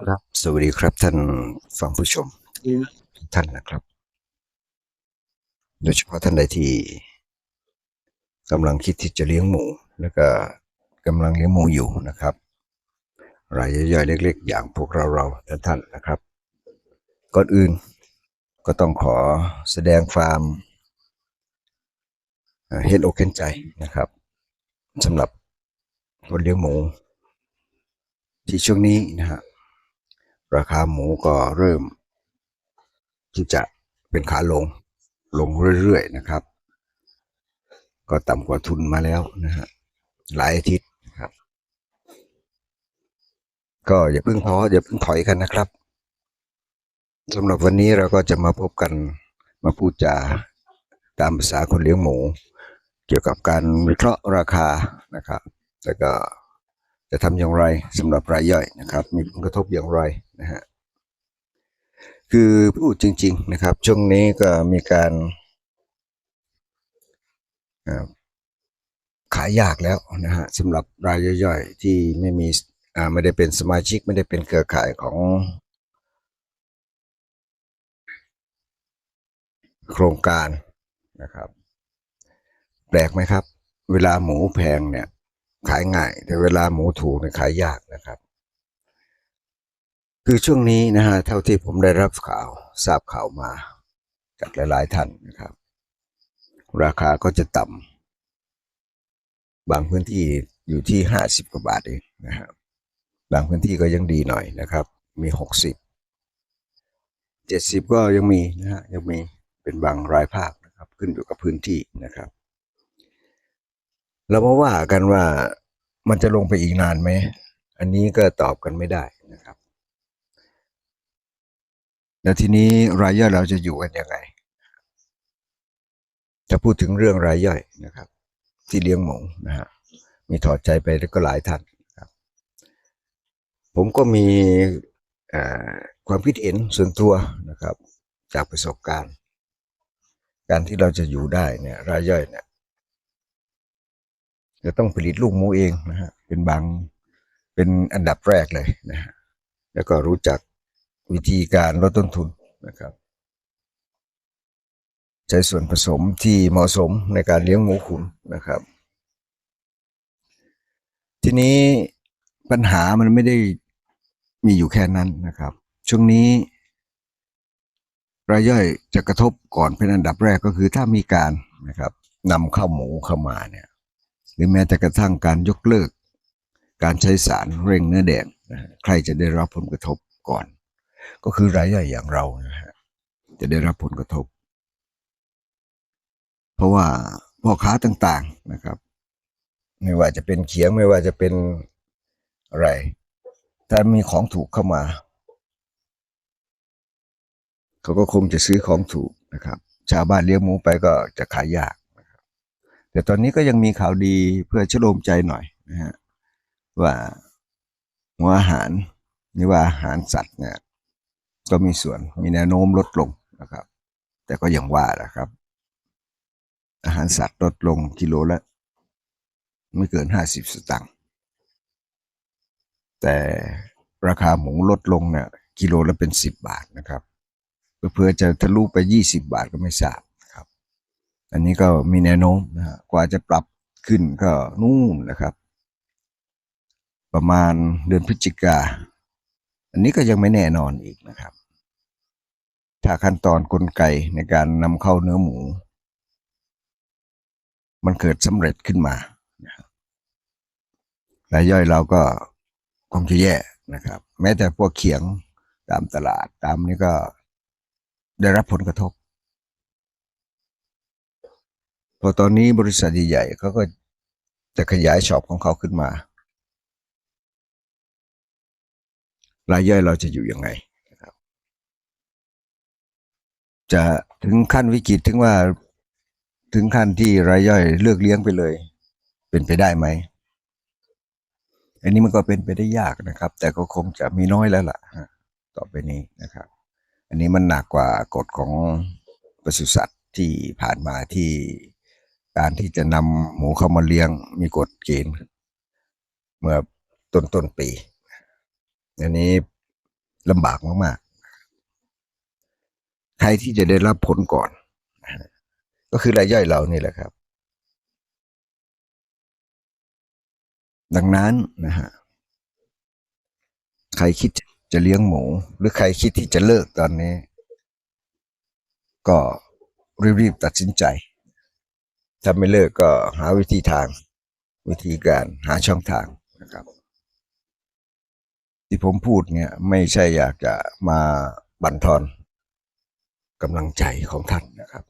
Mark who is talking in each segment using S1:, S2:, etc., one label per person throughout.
S1: ครับสวัสดีครับท่านฟังผู้ชมทุกท่านนะครับ โดยเฉพาะท่านใดที่กำลังคิดที่จะเลี้ยงหมู แล้วก็กำลังเลี้ยงหมูอยู่นะครับ รายย่อยๆเล็ก ๆ อย่างพวกเราเราท่านท่านนะครับ ก่อนอื่นก็ต้องขอแสดงความเอ่อเห็นอกเห็นใจนะครับสำหรับคนเลี้ยงหมู ที่ช่วงนี้นะฮะราคาหมูก็เริ่ม ที่จะเป็นขาลง ลงเรื่อยๆนะครับ ก็ต่ำกว่าทุนมาแล้วนะฮะหลายอาทิตย์ครับ ก็อย่าเพิ่งท้ออย่าเพิ่งถอยกันนะครับสำหรับวันนี้เราก็จะมาพบกันมาพูดจาตามภาษาคนเลี้ยงหมู เกี่ยวกับการวิเคราะห์ราคานะครับ แล้วก็ จะทำอย่างไรสำหรับรายย่อยนะครับ มีผลกระทบอย่างไรนะฮะคือพูดจริง ๆนะครับ ช่วงนี้ก็มีการขายยากแล้วนะฮะสำหรับรายย่อยๆ ที่ไม่มีไม่ได้เป็นสมาชิกไม่ได้เป็นเครือข่ายของ โครงการนะครับ แปลกไหมครับ เวลาหมูแพงเนี่ย ขายง่าย แต่เวลาหมูถูกเนี่ยขายยากนะครับ คือช่วงนี้นะฮะเท่าที่ผมได้รับข่าวทราบข่าวมาจากหลาย ๆ ท่านนะครับ ราคาก็จะต่ำบางพื้นที่อยู่ที่ห้าสิบกว่าบาทเองนะครับบางพื้นที่ก็ยังดีหน่อยนะครับ มีหกสิบเจ็ดสิบก็ยังมีนะฮะยังมีเป็นบางรายภาคนะครับ ขึ้นอยู่กับพื้นที่นะครับ เรามาว่ากันว่ามันจะลงไปอีกนานไหม อันนี้ก็ตอบกันไม่ได้นะครับ แล้วทีนี้รายย่อยเราจะอยู่กันยังไง จะพูดถึงเรื่องรายย่อยนะครับ ที่เลี้ยงหมูนะฮะมีถอดใจไปก็หลายท่านครับ ผมก็มีความคิดเห็นส่วนตัวนะครับ จากประสบการณ์ การที่เราจะอยู่ได้เนี่ยรายย่อยเนี่ย จะต้องผลิตลูกหมูเองนะฮะเป็นบางเป็นอันดับแรกเลยนะฮะแล้วก็รู้จักวิธีการลดต้นทุนนะครับ ใช้ส่วนผสมที่เหมาะสมในการเลี้ยงหมูขุนนะครับ ทีนี้ปัญหามันไม่ได้มีอยู่แค่นั้นนะครับ ช่วงนี้รายย่อยจะกระทบก่อนเป็นอันดับแรกก็คือถ้ามีการนะครับนำเข้าหมูเข้ามาเนี่ย หรือแม้แต่กระทั่งการยกเลิก การใช้สารเร่งเนื้อแดงนะใครจะได้รับผลกระทบก่อน ก็คือรายย่อยอย่างเรานะฮะจะได้รับผลกระทบ เพราะว่าพ่อค้าต่างๆนะครับ ไม่ว่าจะเป็นเขียงไม่ว่าจะเป็นอะไรถ้ามีของถูกเข้ามาเขาก็คงจะซื้อของถูกนะครับ ชาวบ้านเลี้ยงหมูไปก็จะขายยาก แต่ตอนนี้ก็ยังมีข่าวดีเพื่อชโลมใจหน่อยนะฮะว่าหัวอาหารนี่ว่าอาหารสัตว์เนี่ยก็มีส่วนมีแนวโน้มลดลงนะครับ แต่ก็ยังว่าแหละครับ อาหารสัตว์ลดลงกิโลละไม่เกินห้าสิบสตางค์แต่ราคาหมูลดลงเนี่ยกิโลละเป็นสิบบาทนะครับเพื่อจะทะลุไปยี่สิบาทก็ไม่ทราบนะครับ อันนี้ก็มีแนวโน้ม กว่าจะปรับขึ้นก็นู่นนะครับ ประมาณเดือนพฤศจิกา อันนี้ก็ยังไม่แน่นอนอีกนะครับ ถ้าขั้นตอนกลไกในการนำเข้าเนื้อหมู มันเกิดสำเร็จขึ้นมานะรายย่อยเราก็คงจะแย่นะครับ แม้แต่พวกเขียงตามตลาดตามนี้ก็ได้รับผลกระทบเพอตอนนี้บริษัทใหญ่ๆเขาก็จะขยายช็อปของเขาขึ้นมารายย่อยเราจะอยู่ยังไงจะถึงขั้นวิกฤตถึงว่าถึงขั้นที่รายย่อยเลือกเลี้ยงไปเลย เป็นไปได้ไหมอันนี้มันก็เป็นไปได้ยากนะครับ แต่ก็คงจะมีน้อยแล้วล่ะฮะต่อไปนี้นะครับ อันนี้มันหนักกว่ากฎของปศุสัตว์ที่ผ่านมาที่ การที่จะนำหมูเข้ามาเลี้ยงมีกฎเกณฑ์เมื่อต้นต้นปีอันนี้ลำบากมากๆใครที่จะได้รับผลก่อน ก็คือรายย่อยเรานี่แหละครับ ดังนั้นนะฮะใครคิดจะเลี้ยงหมู หรือใครคิดที่จะเลิกตอนนี้ ก็รีบๆตัดสินใจ ถ้าไม่เลิกก็หาวิธีทาง วิธีการหาช่องทางนะครับ ที่ผมพูดเนี่ยไม่ใช่อยากจะมาบั่นทอนกำลังใจของท่านนะครับ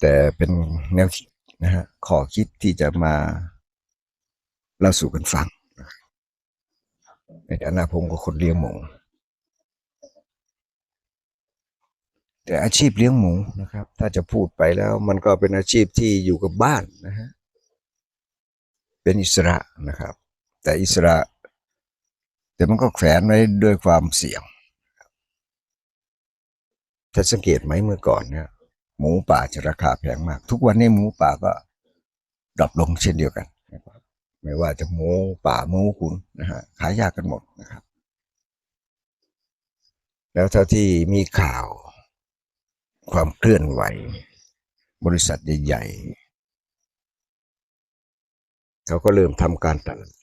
S1: แต่เป็นแนวคิดนะฮะขอคิดที่จะมาเล่าสู่กันฟังนะครับในฐานะผมก็คนเลี้ยงหมู แต่อาชีพเลี้ยงหมูนะครับ ถ้าจะพูดไปแล้วมันก็เป็นอาชีพที่อยู่กับบ้านนะฮะเป็นอิสระนะครับ แต่อิสระ แต่มันก็แฝงไว้ด้วยความเสี่ยงถ้าสังเกตไหมเมื่อก่อนเนี่ยหมูป่าจะราคาแพงมาก ทุกวันนี้หมูป่าก็ดรอปลงเช่นเดียวกันนะครับไม่ว่าจะหมูป่าหมูขุนนะฮะขายยากกันหมดนะครับ แล้วเท่าที่มีข่าว ความเคลื่อนไหว บริษัทใหญ่ๆเขาก็เริ่มทำการตลาด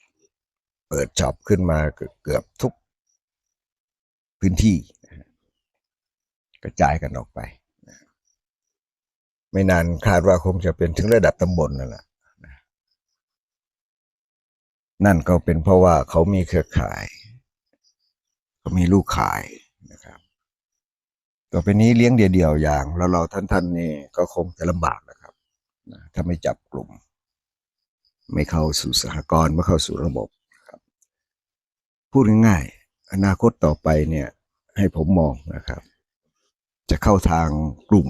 S1: เปิดช็อปขึ้นมาเกือบทุกพื้นที่ กระจายกันออกไป ไม่นานคาดว่าคงจะเป็นถึงระดับตำบลนั่นแหละนั่นก็เป็นเพราะว่าเขามีเครือข่าย เขามีลูกขาย ต่อไปนี้เลี้ยงเดี่ยวๆอย่างเราเราท่านๆนี่ก็คงจะลำบากนะครับนะถ้าไม่จับกลุ่ม ไม่เข้าสู่สหกรณ์ไม่เข้าสู่ระบบครับ พูดง่ายๆอนาคตต่อไปเนี่ย ให้ผมมองนะครับ จะเข้าทางกลุ่ม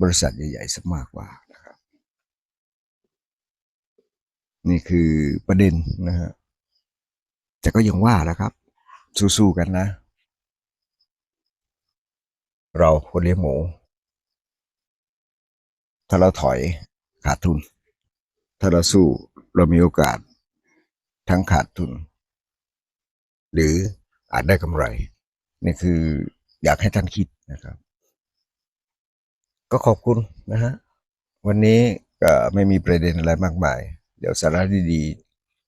S1: บริษัทใหญ่ๆสักมากกว่านะครับ นี่คือประเด็นนะฮะแต่ก็ยังว่าแหล้วครับ สู้ๆกันนะ เราคนเลี้ยงหมู ถ้าเราถอยขาดทุน ถ้าเราสู้เรามีโอกาส ทั้งขาดทุน หรืออาจได้กำไร นี่คืออยากให้ท่านคิดนะครับ ก็ขอบคุณนะฮะ วันนี้ก็ไม่มีประเด็นอะไรมากมาย เดี๋ยวสาระดี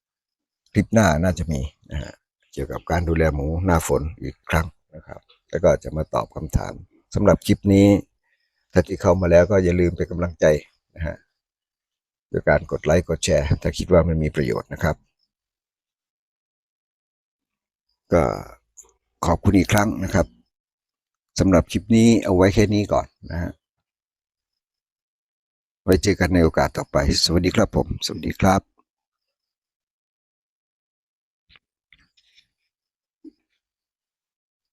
S1: ๆ คลิปหน้าน่าจะมีนะฮะ เกี่ยวกับการดูแลหมูหน้าฝนอีกครั้งนะครับ แล้วก็จะมาตอบคำถาม สำหรับคลิปนี้ถ้าที่เข้ามาแล้วก็อย่าลืมเป็นกำลังใจนะฮะด้วยการกดไลค์กดแชร์ ถ้าคิดว่ามันมีประโยชน์นะครับ ก็ขอบคุณอีกครั้งนะครับสำหรับคลิปนี้เอาไว้แค่นี้ก่อนนะฮะไว้เจอกันในโอกาสต่อไป สวัสดีครับผม สวัสดีครับ